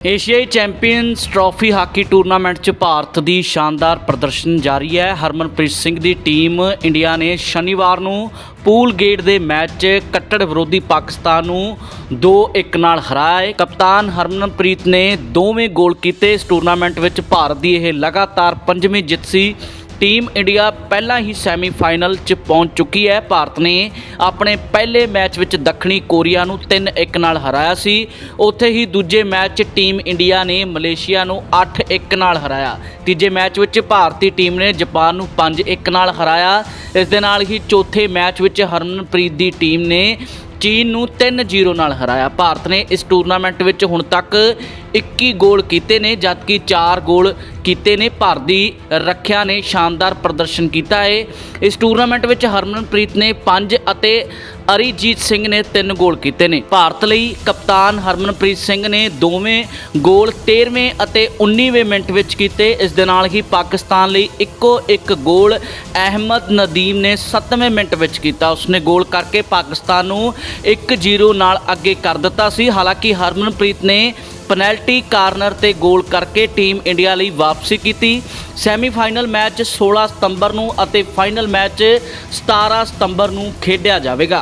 ਏਸ਼ੀਆਈ champions trophy hockey tournament 'ਚ ਭਾਰਤ ਦੀ ਸ਼ਾਨਦਾਰ ਪ੍ਰਦਰਸ਼ਨ ਜਾਰੀ ਹੈ। ਹਰਮਨਪ੍ਰੀਤ ਸਿੰਘ ਦੀ ਟੀਮ ਇੰਡੀਆ ਨੇ ਸ਼ਨੀਵਾਰ ਨੂੰ ਪੂਲ ਗੇਟ ਦੇ ਮੈਚ 'ਚ ਕੱਟੜ ਵਿਰੋਧੀ ਪਾਕਿਸਤਾਨ ਨੂੰ 2-1 ਨਾਲ ਹਰਾਇਆ ਹੈ ਕਪਤਾਨ ਹਰਮਨਪ੍ਰੀਤ ਨੇ ਦੋਵੇਂ ਗੋਲ ਕੀਤੇ। ਇਸ ਟੂਰਨਾਮੈਂਟ ਵਿੱਚ ਭਾਰਤ ਦੀ ਇਹ ਲਗਾਤਾਰ ਪੰਜਵੀਂ ਜਿੱਤ ਸੀ। ਟੀਮ ਇੰਡੀਆ ਪਹਿਲਾਂ ਹੀ ਸੈਮੀਫਾਈਨਲ 'ਚ ਪਹੁੰਚ ਚੁੱਕੀ ਹੈ। ਭਾਰਤ ਨੇ ਆਪਣੇ ਪਹਿਲੇ ਮੈਚ ਵਿੱਚ ਦੱਖਣੀ ਕੋਰੀਆ ਨੂੰ 3-1 ਨਾਲ ਹਰਾਇਆ ਸੀ। ਉੱਥੇ ਹੀ ਦੂਜੇ ਮੈਚ 'ਚ ਟੀਮ ਇੰਡੀਆ ਨੇ ਮਲੇਸ਼ੀਆ ਨੂੰ 8-1 ਨਾਲ ਹਰਾਇਆ। ਤੀਜੇ ਮੈਚ ਵਿੱਚ ਭਾਰਤੀ ਟੀਮ ਨੇ ਜਾਪਾਨ ਨੂੰ 5-1 ਨਾਲ ਹਰਾਇਆ। ਇਸ ਦੇ ਨਾਲ ਹੀ ਚੌਥੇ ਮੈਚ ਵਿੱਚ ਹਰਮਨਪ੍ਰੀਤ ਦੀ ਟੀਮ ਨੇ ਚੀਨ ਨੂੰ 3-0 ਨਾਲ ਹਰਾਇਆ। ਭਾਰਤ ਨੇ ਇਸ ਟੂਰਨਾਮੈਂਟ ਵਿੱਚ ਹੁਣ ਤੱਕ 21 ਗੋਲ ਕੀਤੇ ਨੇ, ਜਦਕਿ 4 ਗੋਲ ਕੀਤੇ ਨੇ। ਭਾਰਤ ਦੀ ਰੱਖਿਆ ਨੇ ਸ਼ਾਨਦਾਰ ਪ੍ਰਦਰਸ਼ਨ ਕੀਤਾ ਹੈ। ਇਸ ਟੂਰਨਾਮੈਂਟ ਵਿੱਚ ਹਰਮਨਪ੍ਰੀਤ ਨੇ 5 ਅਤੇ ਅਰੀਜੀਤ ਸਿੰਘ ਨੇ 3 ਗੋਲ ਕੀਤੇ ਨੇ। ਭਾਰਤ ਲਈ ਕਪਤਾਨ ਹਰਮਨਪ੍ਰੀਤ ਸਿੰਘ ਨੇ ਦੋਵੇਂ ਗੋਲ 13ਵੇਂ ਅਤੇ 19ਵੇਂ ਮਿੰਟ ਵਿੱਚ ਕੀਤੇ। ਇਸ ਦੇ ਨਾਲ ਹੀ ਪਾਕਿਸਤਾਨ ਲਈ ਇੱਕੋ ਇੱਕ ਗੋਲ ਅਹਿਮਦ ਨਦੀਮ ਨੇ 7ਵੇਂ ਮਿੰਟ ਵਿੱਚ ਕੀਤਾ। ਉਸਨੇ ਗੋਲ ਕਰਕੇ ਪਾਕਿਸਤਾਨ ਨੂੰ 1-0 ਨਾਲ ਅੱਗੇ ਕਰ ਦਿੱਤਾ ਸੀ। ਹਾਲਾਂਕਿ ਹਰਮਨਪ੍ਰੀਤ ਨੇ ਪੈਨਲਟੀ ਕਾਰਨਰ ਤੇ ਗੋਲ ਕਰਕੇ ਟੀਮ ਇੰਡੀਆ ਲਈ ਵਾਪਸੀ ਕੀਤੀ। ਸੈਮੀਫਾਈਨਲ ਮੈਚ 16 ਸਤੰਬਰ ਨੂੰ ਅਤੇ ਫਾਈਨਲ ਮੈਚ 17 ਸਤੰਬਰ ਨੂੰ ਖੇਡਿਆ ਜਾਵੇਗਾ।